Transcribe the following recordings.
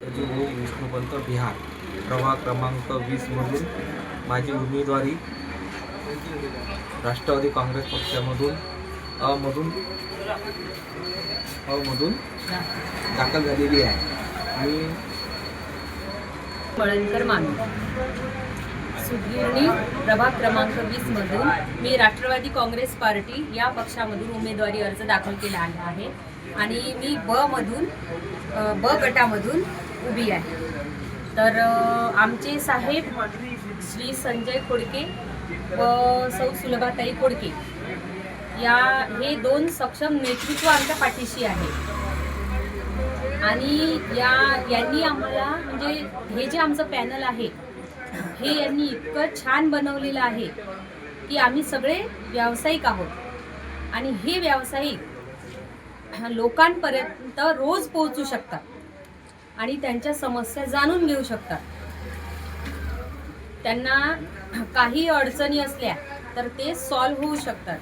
भाऊ विष्णुपंत बिहार. प्रभाग क्रमांक वीसमधून माझी उमेदवारी राष्ट्रवादी काँग्रेस पक्षामधून अमधून अमधून दाखल झालेली आहे. मी पळणकर मानू सुगिरणी प्रभाग क्रमांक वीसमधून मी राष्ट्रवादी काँग्रेस पार्टी या पक्षामधून उमेदवारी अर्ज दाखल केला आला आहे. आणि मी ब मधून ब गटामधून उभी आहे. तर आमचे साहेब श्री संजय खोडके व सौ सुलभाताई खोडके या हे दोन सक्षम नेतृत्व आमच्या पाठीशी आहे. आणि या यांनी आम्हाला म्हणजे हे जे आमचं पॅनल आहे हे यांनी इतकं छान बनवलेलं आहे की आम्ही सगळे व्यावसायिक आहोत. आणि हे व्यावसायिक लोकांपर्यंत रोज पोहोचू शकतात. आणि त्यांच्या समस्या जाणून घेऊ शकतात. त्यांना काही अडचणी असल्या तर ते सॉल्व्ह होऊ शकतात.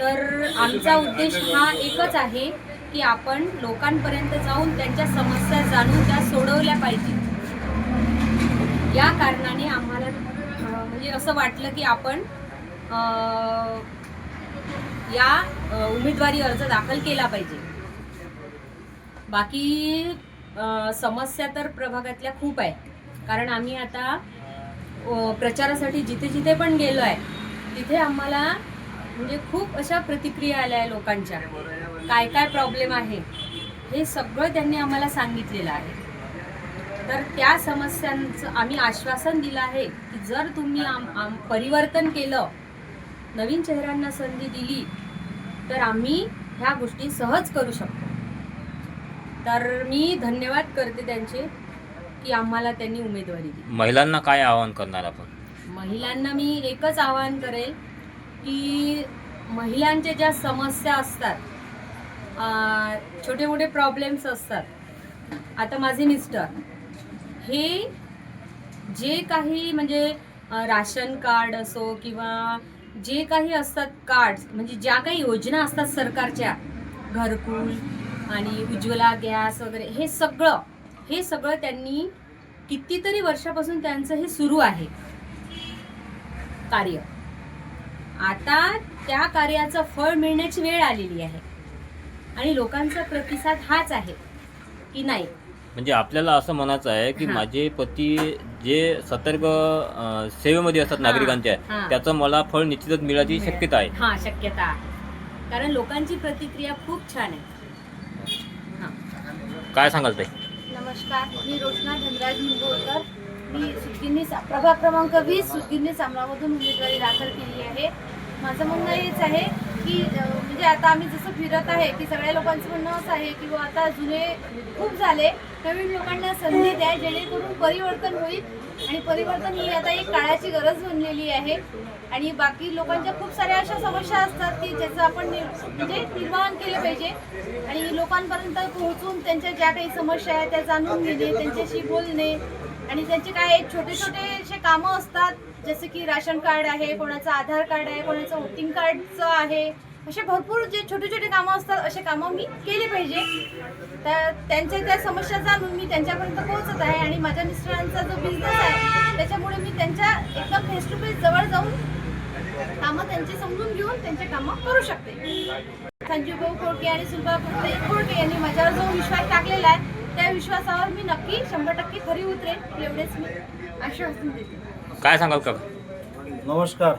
तर आमचा उद्देश हा एकच आहे की आपण लोकांपर्यंत जाऊन त्यांच्या समस्या जाणून त्या सोडवल्या पाहिजे. या कारणाने आम्हाला म्हणजे असं वाटलं की आपण या उमेदवारी अर्ज दाखल केला पाहिजे. बाकी समस्या तर प्रभागातल्या खूप आहेत. कारण आम्ही आता प्रचारासाठी जिथे जिथे पण गेलो आहे तिथे आम्हाला म्हणजे खूप अशा प्रतिक्रिया आल्या आहे लोकांच्या. काय काय प्रॉब्लेम आहे हे सगळं त्यांनी आम्हाला सांगितलेलं आहे. तर त्या समस्यांचं आम्ही आश्वासन दिलं आहे की जर तुम्ही आम आम परिवर्तन केलं नवीन चेहऱ्यांना संधी दिली तर आम्ही ह्या गोष्टी सहज करू शकतो. तर मी धन्यवाद करते त्यांचे की आम्हाला त्यांनी उमेदवारी दिली. महिलांना काय आवाहन करणार आपण? महिलांना मी एकच आवाहन करेल की महिलांच्या ज्या समस्या असतात छोटे मोठे प्रॉब्लेम्स असतात आता माझे मिस्टर हे जे काही म्हणजे राशन कार्ड असो किंवा जे काही असतात कार्ड्स म्हणजे ज्या काही योजना असतात सरकारच्या घरकुल आणि उज्ज्वला गॅस वगैरे हे सगळं हे सगळं त्यांनी कितीतरी वर्षापासून त्यांचं हे सुरू आहे. कार्य. आता त्या कार्याचं फळ मिळण्याची वेळ आलेली आहे. आणि लोकांचा प्रतिसाद हाच आहे की नाही? म्हणजे आपल्याला असं म्हणायचं आहे की. माझे पती जे सतर्क सेवेमध्ये असतात नागरिकांच्या. त्याचं मला फळ निश्चितच मिळायची शक्यता आहे. हा शक्यता कारण लोकांची प्रतिक्रिया खूप छान आहे. काय सांगाल ते? नमस्कार मी रोशना धनराज निंबोळकर मी सुगिरणी सा- प्रभाग क्रमांक वीस सुगिरणी सामनामधून उमेदवारी दाखल केली आहे. माझं म्हणणं हेच आहे की आता आम्ही जसं फिरत आहे की सगळ्या लोकांचं म्हणणं असं आहे की बुवा आता जुने खूप झाले नवीन लोकांना संधी द्या जेणेकरून परिवर्तन होईल. आणि परिवर्तन ही आता एक काळाची गरज बनलेली आहे. आणि बाकी लोकांच्या खूप साऱ्या अशा समस्या असतात की ज्याचं आपण म्हणजे निर्माण केलं पाहिजे. आणि लोकांपर्यंत पोहोचून त्यांच्या ज्या काही समस्या आहेत त्या जाणून घेणे त्यांच्याशी बोलणे. आणि त्यांचे काय छोटे छोटे असे कामं असतात जसे की राशन कार्ड आहे कोणाचं आधार कार्ड आहे कोणाचं वोटिंग कार्डचं आहे. असे भरपूर जे छोटे छोटे कामं असतात असे कामं मी केले पाहिजे. तर त्यांच्या त्या समस्या जाणून मी त्यांच्यापर्यंत पोहोचत आहे आणि माझ्या मिस्टरांचा जो बिझनेस आहे त्याच्यामुळे मी त्यांच्या एकदम फेस टू फेस जवळ जाऊन कामं त्यांचे समजून घेऊन त्यांचे कामं करू शकते. संजीव भाऊ खोडके आणि सुलभा खोडके खोडके यांनी माझ्यावर जो विश्वास टाकलेला आहे त्या विश्वासावर मी नक्की शंभर टक्के खरी उतरेन एवढेच मी आश्वासन देते. काय सांगाल का नमस्कार.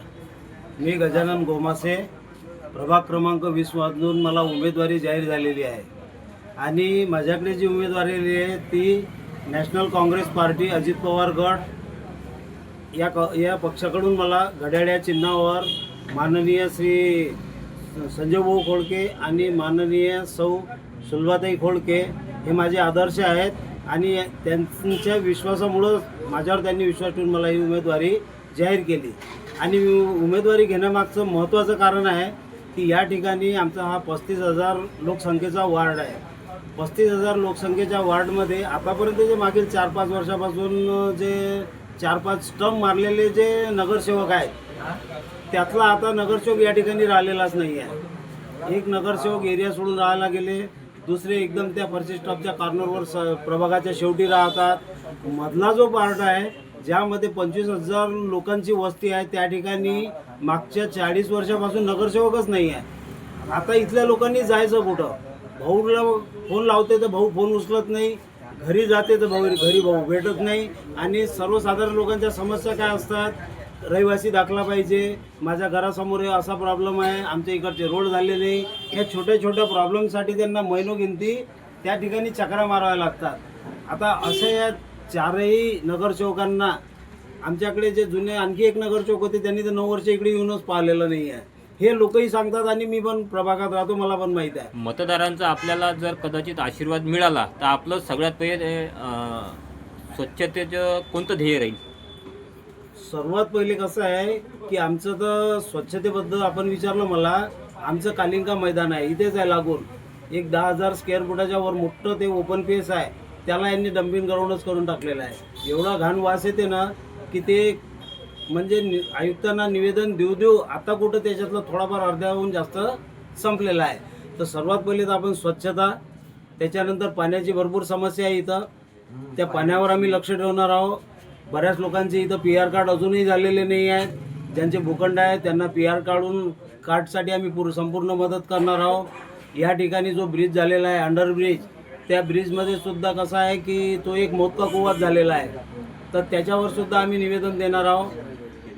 मी गजानन गोमासे प्रभाग क्रमांक वीसमधून मला उमेदवारी जाहीर झालेली आहे. आणि माझ्याकडे जी उमेदवारी आहे ती National Congress Party Ajit Pawar गट. या क या पक्षाकडून मला घड्याळ्या चिन्हावर माननीय श्री संजय भाऊ खोडके आणि माननीय सौ सुलभाताई खोडके हे माझे आदर्श आहेत आणि त्यांच्या विश्वासामुळं माझ्यावर त्यांनी विश्वास ठेवून मला ही उमेदवारी जाहीर केली. आणि उमेदवारी घेण्यामागचं महत्त्वाचं कारण आहे की या ठिकाणी आमचा हा पस्तीस हजार लोकसंख्येचा वार्ड आहे. पस्तीस हजार लोकसंख्येच्या वार्डमध्ये आतापर्यंत जे मागील चार पाच वर्षापासून जे चार पाच स्टम मारलेले जे नगरसेवक आहेत त्यातला आता नगरसेवक या ठिकाणी राहिलेलाच नाही आहे एक नगरसेवक एरिया सोडून राहायला गेले दुसरे एकदम त्या फरशी स्टॉपच्या कॉर्नरवर स प्रभागाच्या शेवटी राहतात. मधला जो पार्ट आहे ज्यामध्ये पंचवीस हजार लोकांची वस्ती आहे त्या ठिकाणी मागच्या चाळीस वर्षापासून नगरसेवकच नाही आहे. आता इथल्या लोकांनी जायचं कुठं? भाऊला फोन लावते तर भाऊ फोन उचलत नाही घरी जाते तर भाऊ घरी भाऊ भेटत नाही. आणि सर्वसाधारण लोकांच्या समस्या काय असतात? रहिवासी दाखला पाहिजे माझ्या घरासमोर असा प्रॉब्लेम आहे आमच्या इकडचे रोड झाले नाही या छोट्या छोट्या प्रॉब्लेमसाठी त्यांना महिनोगिनती त्या ठिकाणी चक्रा माराव्या लागतात. आता असे या चारही नगरसेवकांना आमच्याकडे जे जुने आणखी एक नगरसेवक होते त्यांनी तर नऊ वर्ष इकडे येऊनच पाहिलेलं नाही आहे हे लोकही सांगतात आणि मी पण प्रभागात राहतो मला पण माहीत आहे. मतदारांचा आपल्याला जर कदाचित आशीर्वाद मिळाला तर आपलं सगळ्यात पहिले अं, स्वच्छतेचं कोणतं ध्येय राहील? सर्वात पहिले कसं आहे की आमचं तर स्वच्छतेबद्दल आपण विचारलं मला आमचं कालिंका मैदान आहे इथेच आहे लागून. एक दहा हजार स्क्वेअर फुटाच्या वर मोठं ते ओपन पेस आहे. त्याला यांनी डम्पिंग ग्राउंडच करून टाकलेलं आहे. एवढा घाण वास येते ना की ते म्हणजे नि आयुक्तांना निवेदन देऊ देऊ आता कुठं त्याच्यातलं थोडाफार अर्ध्याहून जास्त संपलेला आहे. तर सर्वात पहिले तर आपण स्वच्छता त्याच्यानंतर पाण्याची भरपूर समस्या आहे इथं. त्या पाण्यावर आम्ही लक्ष ठेवणार आहोत. बऱ्याच लोकांचे इथं पी आर कार्ड अजूनही झालेले नाही आहेत. ज्यांचे भूखंड आहेत त्यांना पी आर काढून कार्डसाठी आम्ही पूर संपूर्ण मदत करणार आहोत. या ठिकाणी जो ब्रिज झालेला आहे अंडर ब्रिज त्या ब्रिजमध्ये सुद्धा कसा आहे की तो एक मोठा कुवात झालेला आहे. तर त्याच्यावर सुद्धा आम्ही निवेदन देणार आहोत.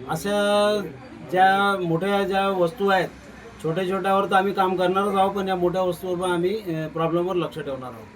अशा ज्या मोठ्या ज्या वस्तू आहेत छोट्या छोट्यावर तर आम्ही काम करणारच आहोत पण या मोठ्या वस्तूवर पण आम्ही प्रॉब्लेमवर लक्ष ठेवणार आहोत.